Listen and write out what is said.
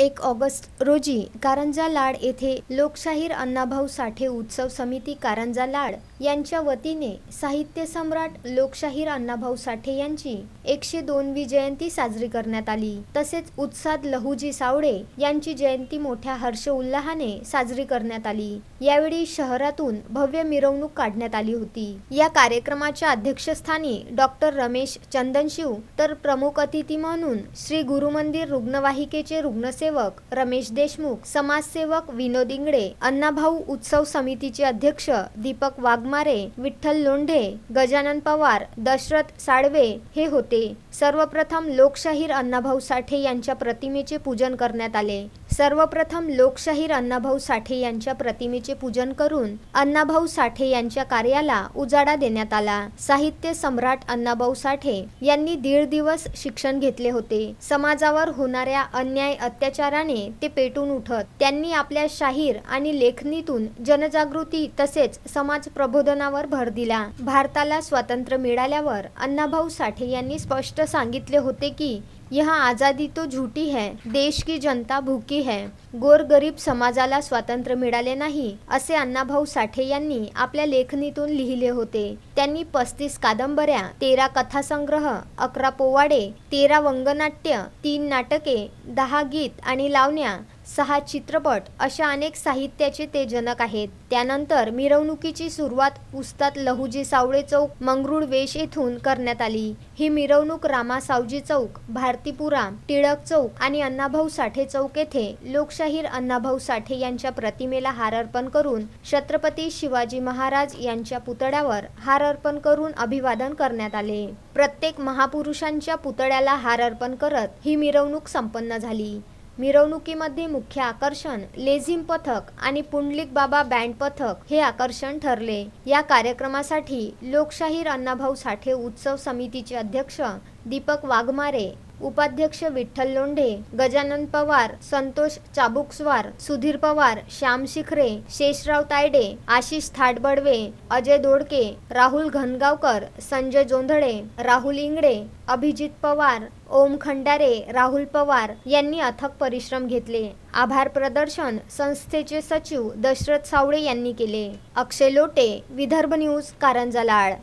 एक ऑगस्ट रोजी कारंजा लाड येथे लोकशाहीर अण्णाभाऊ साठे उत्सव समिती कारंजा लाड यांच्या वतीने साहित्य सम्राट लोकशाहीर अण्णाभाऊ साठे यांची एकशे दोनवी जयंती साजरी करण्यात आली. तसेच उत्साद लहुजी सावळे यांची जयंती मोठ्या हर्ष उल्लाहाने साजरी करण्यात आली. यावेळी शहरातून भव्य मिरवणूक काढण्यात आली होती. या कार्यक्रमाच्या अध्यक्षस्थानी डॉक्टर रमेश चंदनशिव तर प्रमुख अतिथी म्हणून श्री गुरुमंदिर रुग्णवाहिकेचे रुग्णसेवक रमेश देशमुख समाजसेवक विनोद इंगडे अण्णाभाऊ उत्सव समितीचे अध्यक्ष दीपक वाघमारे विठ्ठल लोंढे गजानन पवार दशरथ साळवे हे होते. सर्वप्रथम लोकशाहीर अण्णाभाऊ साठे यांच्या प्रतिमेचे पूजन करण्यात आले. सर्वप्रथम लोकशाहीर अण्णाभाऊ साठे यांच्या प्रतिमेचे पूजन करून अण्णाभाऊ साठे यांच्या कार्याला उजाडा देण्यात आला. साहित्य सम्राट अण्णाभाऊ साठे यांनी दीड दिवस शिक्षण घेतले होते. समाजावर होणाऱ्या अन्याय अत्याचाराने ते पेटून उठत. त्यांनी आपल्या शाहीर आणि लेखणीतून जनजागृती तसेच समाज प्रबोधनावर भर दिला. भारताला स्वातंत्र्य मिळाल्यावर अण्णाभाऊ साठे यांनी स्पष्ट सांगितले होते की यह आज़ादी तो झूठी है देश की जनता भूकी है गोरगरीब समाजाला स्वातंत्र्य मिळाले नाही असे अण्णाभाऊ साठे यांनी आपल्या लेखणीतून लिहिले होते. त्यांनी पस्तीस कादंबऱ्या तेरा कथासंग्रह अकरा पोवाडे तेरा वंगनाट्य तीन नाटके दहा गीत आणि लावण्या सहा चित्रपट अशा अनेक साहित्याचे ते जनक आहेत. त्यानंतर मिरवणुकीची सुरुवात उस्ताद लहुजी सावळे चौक मंगरुळ वेश येथून करण्यात आली. ही मिरवणूक रामा सावजी चौक भारतीपुरा टिळक चौक आणि अण्णाभाऊ साठे चौक येथे लोकशाहीर अण्णाभाऊ साठे यांच्या प्रतिमेला हार अर्पण करून छत्रपती शिवाजी महाराज यांच्या पुतळ्यावर हार अर्पण करून अभिवादन करण्यात आले. प्रत्येक महापुरुषांच्या पुतळ्याला हार अर्पण करत ही मिरवणूक संपन्न झाली. मिरवणुकीमध्ये मुख्य आकर्षण लेझिम पथक आणि पुंडलिक बाबा बँड पथक हे आकर्षण ठरले. या कार्यक्रमासाठी लोकशाहीर अण्णाभाऊ साठे उत्सव समितीचे अध्यक्ष दीपक वाघमारे उपाध्यक्ष विठ्ठल लोंढे गजानन पवार संतोष चाबुकस्वार सुधीर पवार श्याम शिखरे शेषराव तायडे आशिष थाटबडवे अजय दोडके राहुल घनगावकर संजय जोंधळे राहुल इंगडे अभिजित पवार ओम खंडारे राहुल पवार यांनी अथक परिश्रम घेतले. आभार प्रदर्शन संस्थेचे सचिव दशरथ सावळे यांनी केले. अक्षय लोटे विदर्भ न्यूज कारंजा लाड.